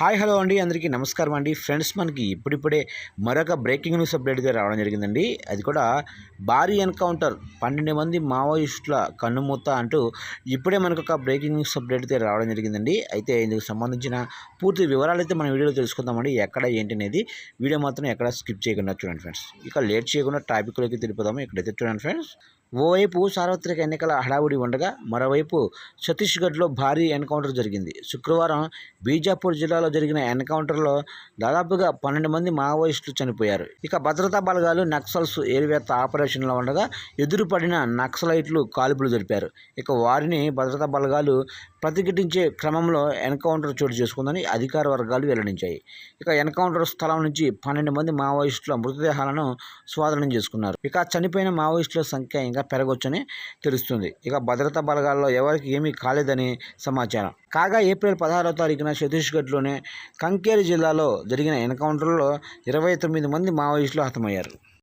Hi hello అండి. అందరికీ నమస్కారం అండి. ఫ్రెండ్స్ మనకి ఇప్పుడిప్పుడే మరొక బ్రేకింగ్ న్యూస్ అప్డేట్గా రావడం జరిగిందండి. అది కూడా భారీ ఎన్కౌంటర్ పన్నెండు మంది మావోయిస్టుల కన్నుమూత అంటూ ఇప్పుడే మనకు ఒక బ్రేకింగ్ న్యూస్ అప్డేట్ అయితే రావడం జరిగిందండి. అయితే ఇందుకు సంబంధించిన పూర్తి వివరాలు అయితే మన వీడియోలో తెలుసుకుందామండి. ఎక్కడ ఏంటి అనేది వీడియో మాత్రం ఎక్కడ స్కిప్ చేయకుండా చూడండి ఫ్రెండ్స్. ఇక లేట్ చేయకుండా టాపిక్లోకి తెలిపోదాము ఇక్కడైతే చూడండి ఫ్రెండ్స్. ఓవైపు సార్వత్రిక ఎన్నికల హడావుడి ఉండగా మరోవైపు ఛత్తీస్గఢ్లో భారీ ఎన్కౌంటర్ జరిగింది. శుక్రవారం బీజాపూర్ జిల్లాలో జరిగిన ఎన్కౌంటర్లో దాదాపుగా పన్నెండు మంది మావోయిస్టులు చనిపోయారు. ఇక భద్రతా బలగాలు నక్సల్స్ ఏరివేత్త ఆపరేషన్లో ఉండగా ఎదురుపడిన నక్సలైట్లు కాల్పులు జరిపారు. ఇక వారిని భద్రతా బలగాలు ప్రతిఘటించే క్రమంలో ఎన్కౌంటర్ చోటు చేసుకుందని అధికార వర్గాలు వెల్లడించాయి. ఇక ఎన్కౌంటర్ స్థలం నుంచి పన్నెండు మంది మావోయిస్టుల మృతదేహాలను స్వాధీనం చేసుకున్నారు. ఇక చనిపోయిన మావోయిస్టుల సంఖ్య ఇంకా పెరగొచ్చని తెలుస్తుంది. ఇక భద్రతా బలగాల్లో ఎవరికి ఏమీ కాలేదని సమాచారం. కాగా ఏప్రిల్ పదహారవ తారీఖున ఛత్తీస్గఢ్లోని కంకేరి జిల్లాలో జరిగిన ఎన్కౌంటర్లో ఇరవై తొమ్మిది మంది మావోయిస్టులు హతమయ్యారు.